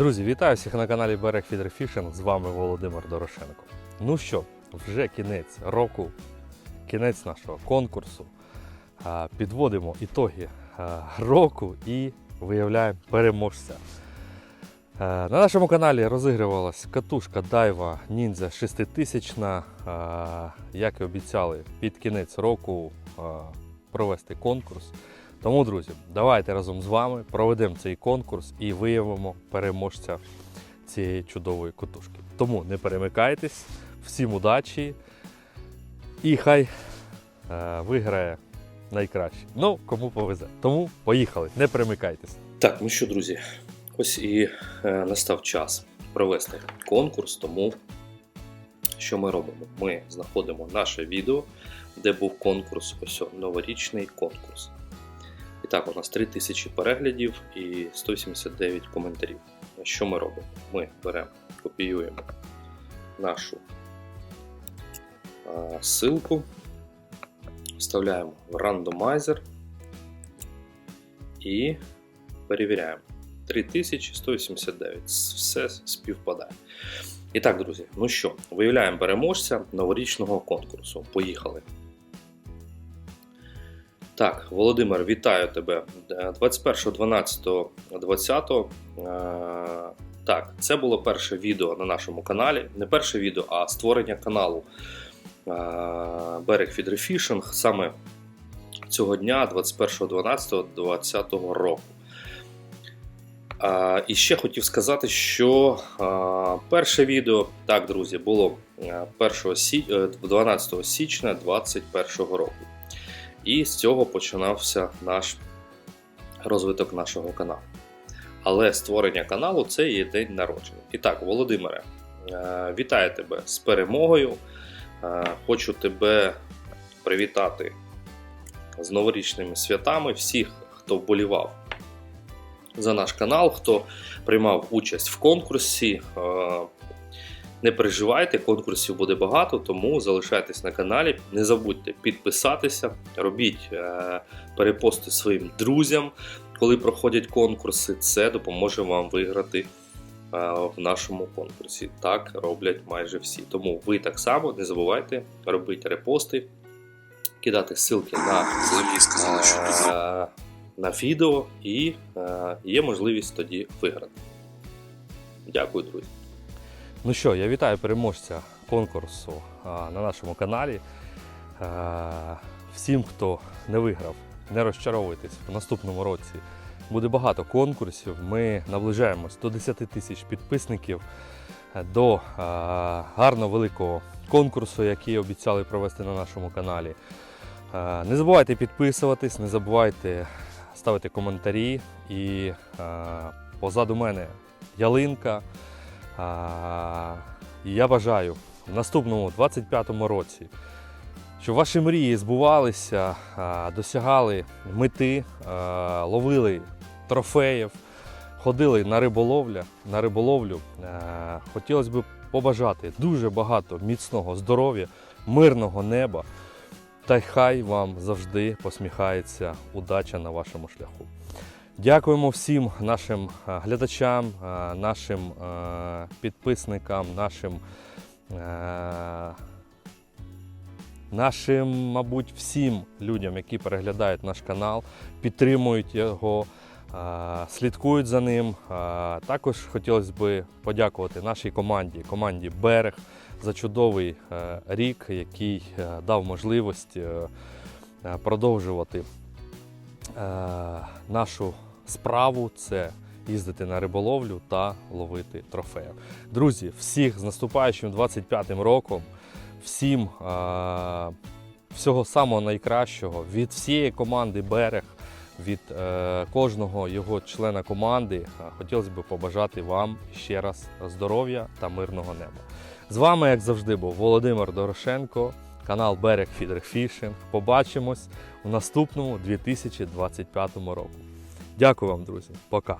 Друзі, вітаю всіх на каналі Берег Фідер Фішинг. З вами Володимир Дорошенко. Ну що, вже кінець року, кінець нашого конкурсу. Підводимо ітоги року і виявляємо переможця. На нашому каналі розігрувалась катушка Daiwa Ninja 6000. Як і обіцяли, під кінець року провести конкурс. Тому, друзі, давайте разом з вами проведемо цей конкурс і виявимо переможця цієї чудової кутушки. Тому не перемикайтесь, всім удачі і хай е, виграє найкраще. Ну, кому повезе. Тому поїхали, не перемикайтесь. Так, ну що, друзі, ось і е, настав час провести конкурс, тому що ми робимо? Ми знаходимо наше відео, де був конкурс, ось новорічний конкурс. Так, у нас 3000 переглядів і 189 коментарів. Що ми робимо? Ми беремо, копіюємо нашу ссылку, вставляємо в рандомайзер і перевіряємо. 3189. Все співпадає. І так, друзі, ну що, виявляємо переможця новорічного конкурсу. Поїхали. Так, Володимир, вітаю тебе. Е, 21.12.20. Е, Так, це було перше відео на нашому каналі. Не перше відео, а створення каналу е, Берег Фідерфішинг саме цього дня, 21.12.2020 року. І ще хотів сказати, що перше відео, так, друзі, було е, 1 е, 12 січня 2021 року. І з цього починався наш розвиток нашого каналу. Але створення каналу це є день народження. І так, Володимире, е, вітаю тебе з перемогою. Е, Хочу тебе привітати з новорічними святами всіх, хто вболівав за наш канал, хто приймав участь в конкурсі. Не переживайте, конкурсів буде багато, тому залишайтесь на каналі. Не забудьте підписатися, робіть е, перепости своїм друзям, коли проходять конкурси. Це допоможе вам виграти е, в нашому конкурсі. Так роблять майже всі. Тому ви так само не забувайте робити репости, кидати ссылки на сказали, що пізно. е, на відео і є можливість тоді виграти. Дякую, друзі. Ну що, я вітаю переможця конкурсу на нашому каналі. Всім, хто не виграв, не розчаровуйтесь в наступному році. Буде багато конкурсів. Ми наближаємось до 10 тисяч підписників, е, до гарно великого конкурсу, який обіцяли провести на нашому каналі. Не забувайте підписуватись, не забувайте ставити коментарі. І позаду мене ялинка. Я бажаю в наступному 25-му році, щоб ваші мрії збувалися, досягали мети, ловили трофеїв, ходили на риболовля, на риболовлю. Хотілося б побажати дуже багато міцного здоров'я, мирного неба. Та й хай вам завжди посміхається удача на вашому шляху. Дякуємо всім нашим е, глядачам, е, нашим е, підписникам, нашим, нашим, мабуть, всім людям, які переглядають наш канал, підтримують його, слідкують за ним. Також хотілося б подякувати нашій команді, команді Берег за чудовий рік, який дав можливість продовжувати нашу справу це їздити на риболовлю та ловити трофеїв. Друзі, всіх з наступаючим 25-м роком, всім е, всього самого найкращого від всієї команди Берег, від е, кожного його члена команди. е, Хотілося б побажати вам ще раз здоров'я та мирного неба. З вами, як завжди, був Володимир Дорошенко, канал Берег Фідерфішинг. Побачимось у наступному 2025 року. Дякую вам, друзі. Пока.